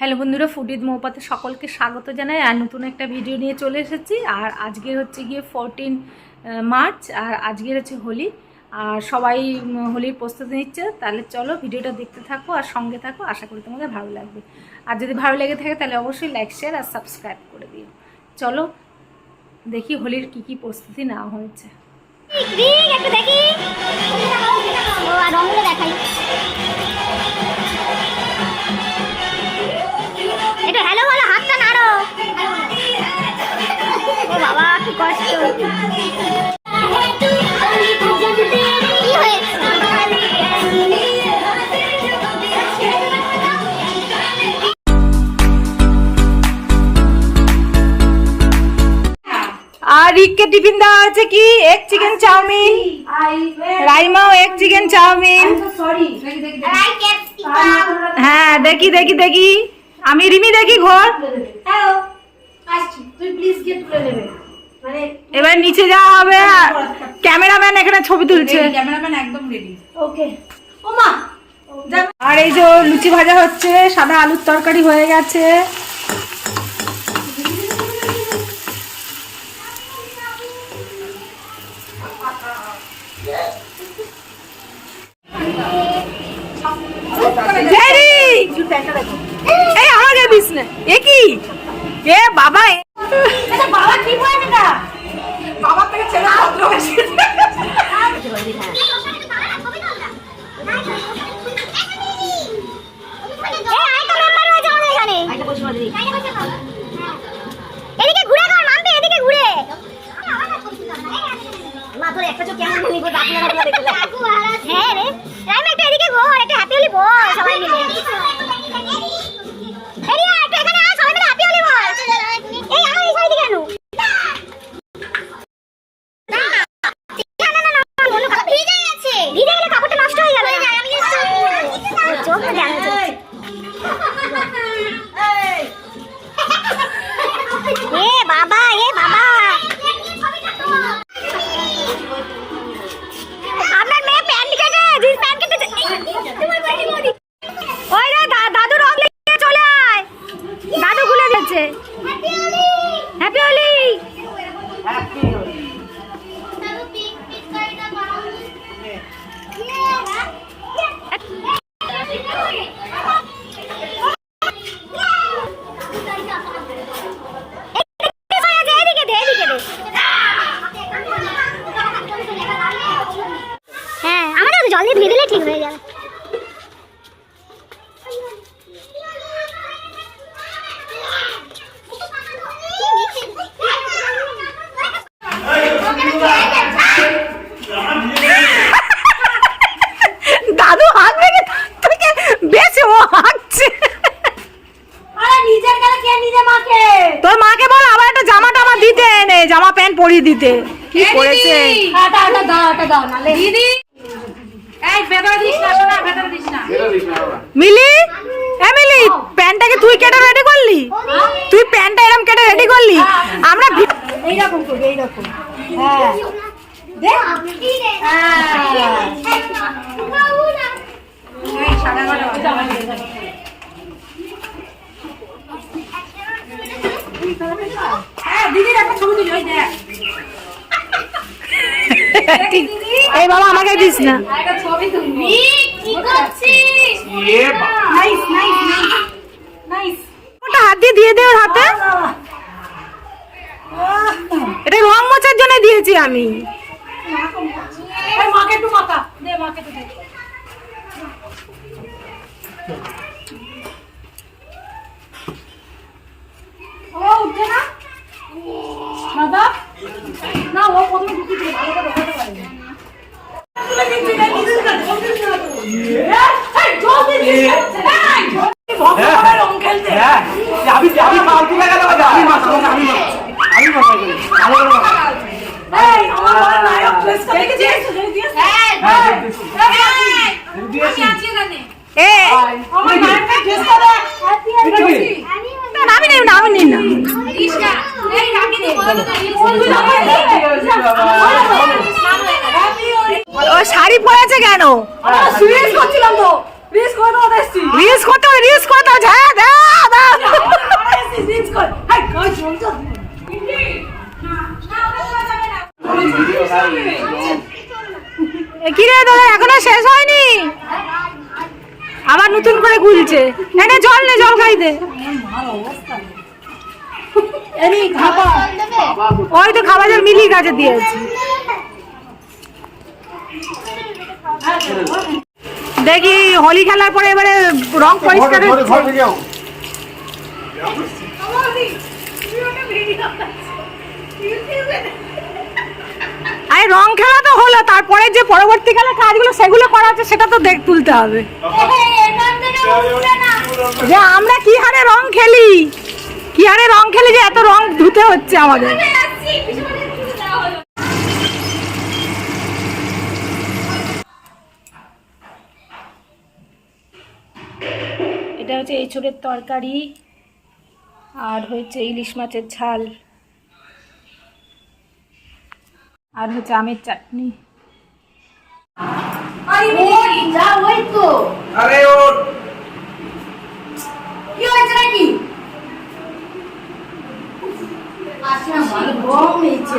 Hello বন্ধুরা, ফুডিদ মৌপাতে সকলকে স্বাগত জানাই। আর নতুন একটা ভিডিও নিয়ে চলে এসেছি। আর আজকের হচ্ছে গিয়ে ফোরটিন মার্চ আর আজকের হচ্ছে হোলি। আর সবাই হোলির প্রস্তুতি নিচ্ছে। তাহলে চলো ভিডিওটা দেখতে থাকো আর সঙ্গে থাকো। আশা করি তোমাদের ভালো লাগবে। আর যদি ভালো লেগে থাকে, তাহলে অবশ্যই লাইক শেয়ার আর সাবস্ক্রাইব করে দিও। চলো দেখি হোলির কি কি প্রস্তুতি নেওয়া হয়েছে। দেখি। কষ্ট আর রিককে টিফিন দেওয়া হচ্ছে কি? এক চিকেন চাউমিন। রাইমাও এক চিকেন চাউমিন। হ্যাঁ দেখি দেখি দেখি। আমি রিমি দেখি ঘর। হ্যালো আসছি। তুই প্লিজ গিয়ে তুলে নেবে। এবার নিচে যাওয়া হবে। ক্যামেরাম্যান এখানে ছবি তুলছে। ক্যামেরাম্যান একদম রেডি ওকে ও আর এই যে লুচি ভাজা হচ্ছে সাদা আলুর তরকারি হয়ে গেছে। জামা প্যান্ট পরিয়ে দিতে। কি করেছে? আটা আটা দাও আটা দাও নালে দিদি এই ভেতরে দিস না শোনা ভেতরে দিস না মিলি হ্যাঁ মিলি প্যান্টটাকে তুই কেটে রেডি করলি তুই প্যান্টটা এরকম কেটে রেডি করলি আমরা ভি- এইরকম করবে এইরকম হ্যাঁ দে এই সাদা কালো জামা দিয়ে দে। হ্যাঁ দিদির একটা ছবি তুলি ওই দেখ। ঠিক। এই বাবা আমাকে দিস না। একটা ছবি তুলবি কি করছিস? নাইস নাইস নাইস ওটা হাত দিয়ে দিয়ে দে ওর হাতে। এটা রং মোছার জন্য দিয়েছি আমি। মাকে একটু মাথা দে মাকে একটু দে। কত? রিস কত ঝা দা দা কিরে দাদা এখনও শেষ হয়নি? আবার নতুন করে খুলছে। না না, জল নে, জল খাই দে ওই তো খাবার জল মিলি গাছে দিয়েছি। দেখি হোলি খেলার পরে এবারে রং পরিষ্কার। আরে রং খেলা তো হলো তারপরে যে পরবর্তীকালে কাজগুলো সেগুলো করা আছে সেটা তো দেখ তুলতে হবে। যে আমরা কি হারে রং খেলি? কি হারে রং খেলি যে এত রং ধুতে হচ্ছে আমাদের? এটা হচ্ছে এঁচড়ের তরকারি আর হচ্ছে ইলিশ মাছের ঝাল। আর হচ্ছে আমের চাটনি। যা ওই তো। আরে ও কি আচ্ছা ভালো গরম হয়েছে।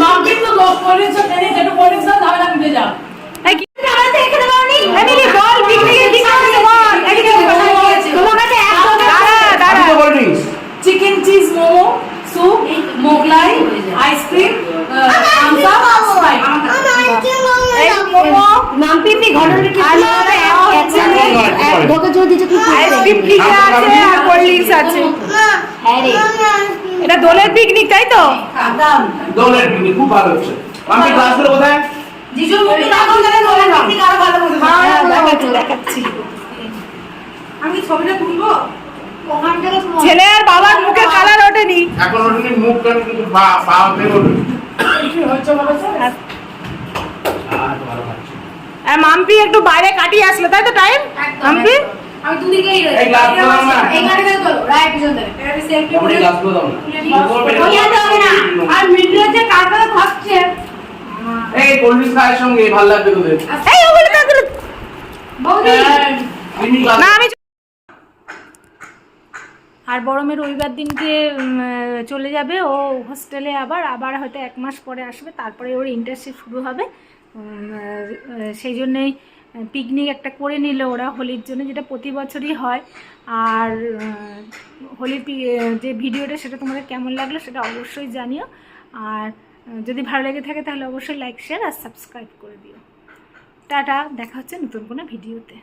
মাম্পি তো দশ পনেরো টেনে যেটা পনেরো ঝামেলা মিটে যা এই কি- এদিকে বল, পিকনিকে কি খাবে বল, এদিকে বল। তোমার কাছে এক দাঁড়া, দাঁড়া। আমি তো বলিনি chicken cheese momo soup Mughlai ice cream আমসা Sprite এই মোমো, মাম্পিপি ঘটনাটা কি আর হচ্ছে এক- এক ঢোকে যদি দিতে কি আছে আর কোল্ড আছে। হ্যাঁ এটা দোলের পিকনিক তাই তো? দোলের পিকনিক খুব ভালো হচ্ছে। আমি ক্লাসগুলো কোথায়? জিজুর মুখে তখন জানে দোলে পিকনিক আরও ভালো করে হ্যাঁ, দেখাচ্ছি দেখাচ্ছি। আমি ছবিটা তুলবো? ওখান থেকে তোমার ছেলে আর বাবার মুখে কালার ওঠেনি। এখন মুখ কান কিন্তু পা পা মাম্পি একটু বাইরে কাটিয়ে আসলো তাই তো টাইম মাম্পি? আমি দুদিকেই রয়েছি। এই গ্লাসগুলো দাও না। এই গাড়ি থেকে রাইট পিছন থেকে। এটা সেলফি আপনি ক্লাসগুলো দাও না। ওইখানে হবে না। আর মিডলে যে কারখানা থাকছে এই ড্রিঙ্কস খাওয়ার সঙ্গে ভালো লাগবে তোদের? এই ওগুলো ওগুলো- বৌদি। না আমি আর বড়মের রবিবার দিনকে চলে যাবে ও হোস্টেলে আবার আবার হয়তো এক মাস পরে আসবে তারপরে ওর ইন্টার্নশিপ শুরু হবে। সেই জন্যেই পিকনিক একটা করে নিল ওরা হোলির জন্য, যেটা প্রতি বছরই হয়। আর হোলির যে ভিডিওটা, সেটা তোমাদের কেমন লাগল সেটা অবশ্যই জানিও। আর যদি ভালো লেগে থাকে তাহলে অবশ্যই লাইক শেয়ার আর সাবস্ক্রাইব করে দিও। টাটা, দেখা হচ্ছে নতুন কোনো ভিডিওতে।